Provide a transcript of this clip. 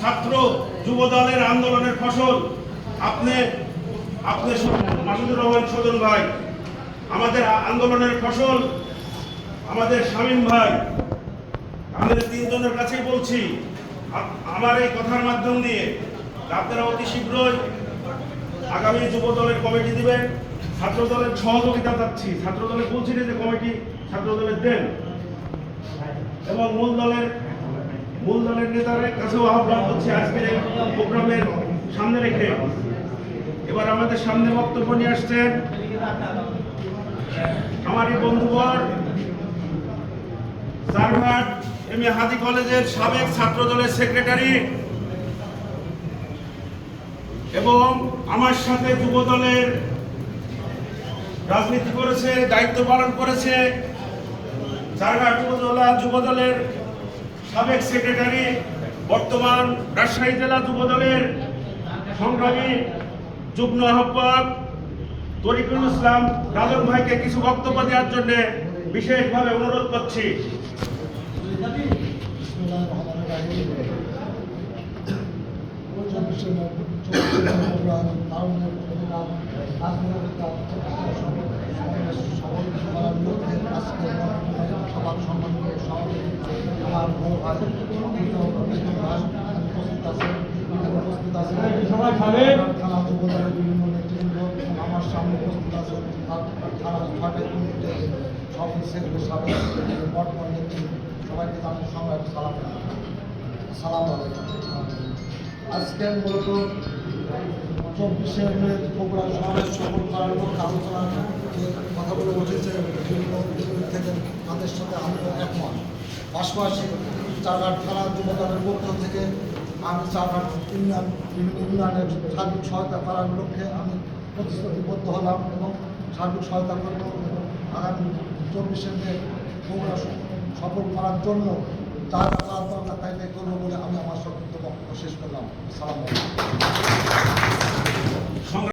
ছাত্র যুব দলের আন্দোলনের ফসল। আপনি আপনি মাসুদুর রহমান সজন ভাই, আমাদের আন্দোলনের ফসল, আমাদের শামীম ভাই, আমাদের তিনজনের কাছেই বলছি আমার এই কথার মাধ্যম দিয়ে আপনারা অতি শীঘ্রই আগামী যুব দলের কমিটি দিবেন। ছাত্র দলের সহযোগিতা চাচ্ছি। ছাত্র দলের বলছি যে কমিটি ছাত্র দলের দেন। এবং মূল দলের মূল দলের নেতাদের কাছেও আহ্বান করছি আজকের প্রোগ্রামের সামনে রেখে। এবার আমাদের সামনে বক্তব্য নিয়ে আসছেন আমার এই বন্ধুবর সারঘাট এম এ হাদি কলেজের সাবেক ছাত্র দলের সেক্রেটারি এবং আমার সাথে যুব দলের রাজনীতি করেছে, দায়িত্ব পালন করেছে উপজেলা যুব দলের সাবেক সেক্রেটারি বর্তমান রাজশাহী জেলা যুব দলের সংগ্রামী যুগ্ম আহ্বায়ক তরিকুল ইসলাম রাজন ভাইকে কিছু বক্তব্য দেওয়ার জন্য বিশেষভাবে অনুরোধ করছি। সবাই থানা যুবদলের বিভিন্ন নেতৃবৃন্দ এবং আমার সামনে উপস্থিত আছেন থানা ছয়টায় কমিটিতে সকল সেক্রেটারি সাবেক বর্তমান সবাইকে জানাই সংগ্রাম সালাম সালাম আলাইকুম আজকে মূলত চব্বিশে মে বগুড়া শহরের সকল করার লক্ষ্যে আলোচনা যে কথাগুলো উঠেছে বিভিন্ন থেকে তাদের সাথে আমিও একমত পাশাপাশি চারঘাট থানা যুবদলের পক্ষ থেকে আমি চারঘাট ইউনিয়ন ইউনিয়নের সার্বিক সহায়তা করার লক্ষ্যে আমি প্রতিশ্রুতিবদ্ধ হলাম এবং সার্বিক সহায়তা করব এবং আগামী চব্বিশে মে সফল করার জন্য যা যা করার দরকার তাই করব বলে আমি আমার সংক্ষিপ্ত বক্তব্য শেষ করলাম। সালাম